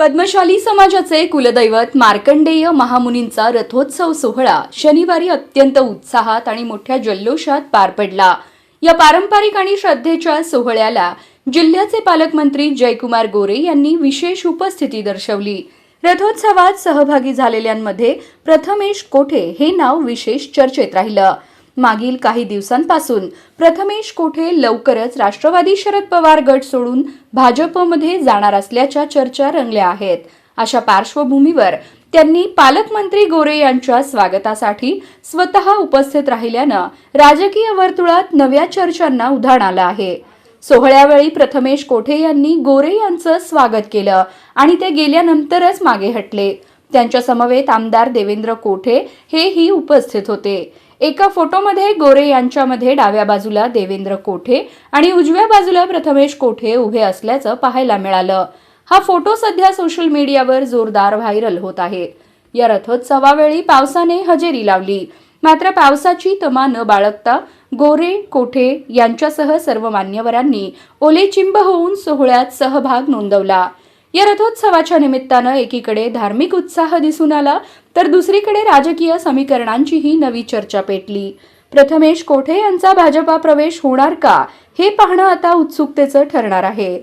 पद्मशाली समाजाचे कुलदैवत मार्कंडेय महामुनींचा रथोत्सव सोहळा शनिवारी अत्यंत उत्साहात आणि मोठ्या जल्लोषात पार पडला. या पारंपरिक आणि श्रद्धेच्या सोहळ्याला जिल्ह्याचे पालकमंत्री जयकुमार गोरे यांनी विशेष उपस्थिती दर्शवली. रथोत्सवात सहभागी झालेल्यांमध्ये प्रथमेश कोठे हे नाव विशेष चर्चेत राहिलं. मागील काही दिवसांपासून. प्रथमेश कोठे लवकरच राष्ट्रवादी शरद पवार गट सोडून भाजपमध्ये जाणार असल्याच्या चर्चा रंगल्या आहेत. अशा पार्श्वभूमीवर त्यांनी पालकमंत्री गोरे यांच्या स्वागतासाठी स्वतः उपस्थित राहिल्यानं राजकीय वर्तुळात नव्या चर्चांना उधाण आलं आहे. सोहळ्यावेळी प्रथमेश कोठे यांनी गोरे यांचं स्वागत केलं आणि ते गेल्यानंतरच मागे हटले. त्यांच्या समवेत आमदार देवेंद्र कोठे हेही उपस्थित होते. एका फोटोमध्ये गोरे यांच्यामध्ये डाव्या बाजूला देवेंद्र कोठे आणि उजव्या बाजूला प्रथमेश कोठे उभे असल्याचं पाहायला मिळालं. हा फोटो सध्या सोशल मीडियावर जोरदार व्हायरल होत आहे. या रथोत्सवावेळी पावसाने हजेरी लावली. मात्र पावसाची तमा न बाळगता गोरे कोठे यांच्यासह सर्व मान्यवरांनी ओलेचिंब होऊन सोहळ्यात सहभाग नोंदवला. या रथोत्सवाच्या निमित्तानं एकीकडे धार्मिक उत्साह दिसून आला तर दुसरीकडे राजकीय समीकरणांचीही नवी चर्चा पेटली. प्रथमेश कोठे यांचा भाजपा प्रवेश होणार का हे पाहणं आता उत्सुकतेचं ठरणार आहे.